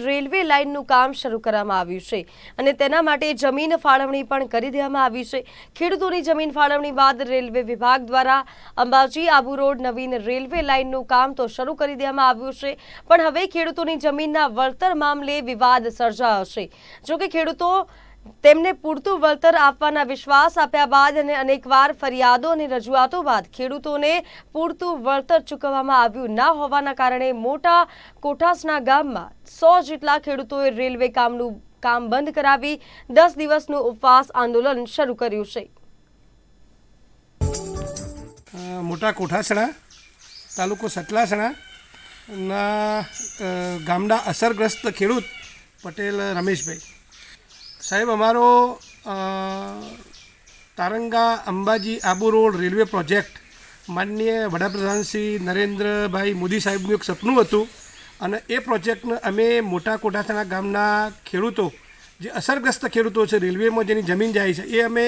Railway લાઇનનું કામ શરૂ કરવામાં આવ્યું છે અને તેના માટે જમીન ફાળવણી પણ કરી દેવામાં આવી છે. ખેડૂતોની જમીન ફાળવણી બાદ રેલવે વિભાગ દ્વારા અંબાજી આબુ રોડ નવીન રેલવે લાઇનનું કામ તો શરૂ કરી દેવામાં આવ્યું છે, પણ હવે ખેડૂતોની જમીનના વળતર મામલે વિવાદ સર્જાયો છે. જોકે ખેડૂતો તેમને પૂરતું વળતર આપવાના વિશ્વાસ આપ્યા બાદ અને અનેકવાર ફરિયાદો અને રજૂઆતો બાદ ખેડૂતોને પૂરતું વળતર ચૂકવવામાં આવ્યું ના હોવાના કારણે મોટા કોઠાસના ગામમાં સો જેટલા ખેડૂતોએ રેલવે કામનું કામ બંધ કરાવી દસ દિવસનું ઉપવાસ આંદોલન શરૂ કર્યું છે. મોટા કોઠાસણા, તાલુકો સતલાસણા ના ગામના અસરગ્રસ્ત ખેડૂત પટેલ રમેશભાઈ. સાહેબ, અમારો Taranga Ambaji Abu road railway project માનનીય વડાપ્રધાન શ્રી નરેન્દ્રભાઈ મોદી સાહેબનું એક સપનું હતું અને એ પ્રોજેક્ટને અમે મોટા કોઠાથાના ગામના ખેડૂતો, જે અસરગ્રસ્ત ખેડૂતો છે, રેલવેમાં જેની જમીન જાય છે, એ અમે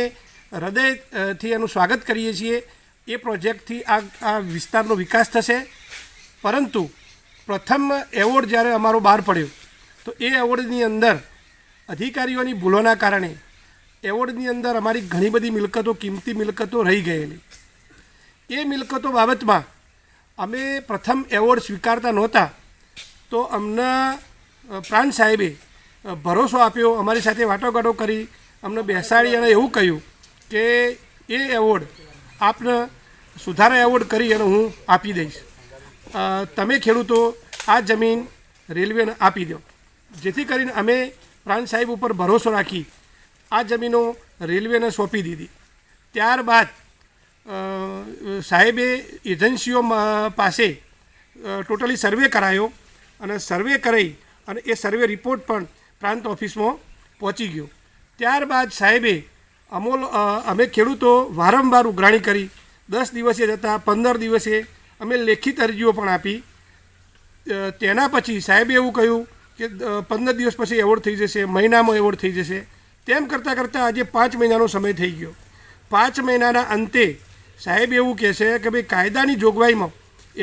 હૃદયથી એનું સ્વાગત કરીએ છીએ. એ પ્રોજેક્ટથી આ આ વિસ્તારનો વિકાસ થશે. પરંતુ પ્રથમ એવોર્ડ જ્યારે અમારો બહાર પડ્યો, તો એ એવોર્ડની અંદર અધિકારીઓની ભૂલોના કારણે એવોર્ડની અંદર અમારી ઘણી બધી મિલકતો, કિંમતી મિલકતો રહી ગયેલી. એ મિલકતો બાબતમાં અમે પ્રથમ એવોર્ડ સ્વીકારતા નહોતા, તો અમને પ્રાણ સાહેબે ભરોસો આપ્યો, અમારી સાથે વાટાઘાટો કરી, અમને બેસાડી અને એવું કહ્યું કે એ એવોર્ડ આપને સુધારા એવોર્ડ કરી અને હું આપી દઈશ. તમે ખેડૂતો આ જમીન રેલવેને આપી દો. જેથી કરીને અમે પ્રાંત સાહેબ ઉપર ભરોસો રાખી આ જમીનો રેલવેને સોંપી દીધી. ત્યારબાદ સાહેબે એજન્સીઓ પાસે ટોટલી સર્વે કરાયો અને સર્વે કરી અને એ સર્વે રિપોર્ટ પણ પ્રાંત ઓફિસમાં પહોંચી ગયો. ત્યારબાદ સાહેબે અમોલ અમે ખેડૂતો વારંવાર ઉઘરાણી કરી. દસ દિવસે જતાં, પંદર દિવસે અમે લેખિત અરજીઓ પણ આપી. તેના પછી સાહેબે એવું કહ્યું કે પંદર દિવસ પછી એવોર્ડ થઈ જશે, મહિનામાં એવોર્ડ થઈ જશે. તેમ કરતાં કરતાં આજે પાંચ મહિનાનો સમય થઈ ગયો. પાંચ મહિનાના અંતે સાહેબ એવું કહે છે કે ભાઈ, કાયદાની જોગવાઈમાં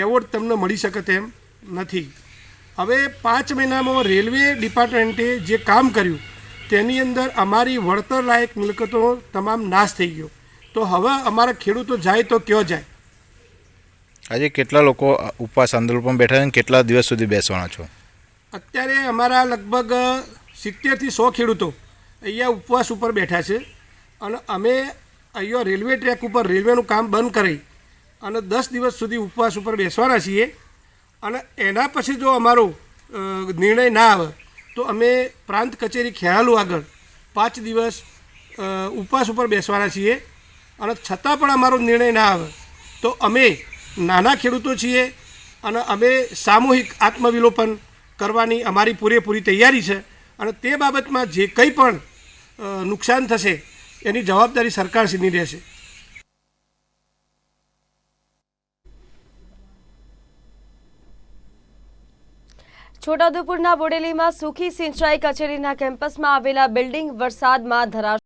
એવોર્ડ તમને મળી શકે તેમ નથી. હવે પાંચ મહિનામાં રેલવે ડિપાર્ટમેન્ટે જે કામ કર્યું, તેની અંદર અમારી વળતર લાયક મિલકતો તમામ નાશ થઈ ગયો. તો હવે અમારા ખેડૂતો જાય તો કયો જાય? આજે કેટલા લોકો ઉપવાસ આંદોલન બેઠા છે કેટલા દિવસ સુધી બેસવાના છો? અત્યારે અમારા લગભગ સિત્તેરથી સો ખેડૂતો અહીંયા ઉપવાસ ઉપર બેઠા છે અને અમે અહીંયા રેલવે ટ્રેક ઉપર, રેલવેનું કામ બંધ કરી અને દસ દિવસ સુધી ઉપવાસ ઉપર બેસવાના છીએ. અને એના પછી જો અમારો નિર્ણય ના આવે, તો અમે પ્રાંત કચેરી ખ્યાલુ આગળ પાંચ દિવસ ઉપવાસ ઉપર બેસવાના છીએ. અને છતાં પણ અમારો નિર્ણય ના આવે, તો અમે નાના ખેડૂતો છીએ અને અમે સામૂહિક આત્મવિલોપન કરવાની અમારી પૂરેપૂરી તૈયારી છે અને તે બાબતમાં જે કંઈ પણ નુકસાન થશે, એની જવાબદારી સરકારશ્રીની રહેશે. છોટાઉદેપુરના બોડેલીમાં સુખી સિંચાઈ કચેરીના કેમ્પસમાં આવેલા બિલ્ડિંગ વરસાદમાં ધરાશ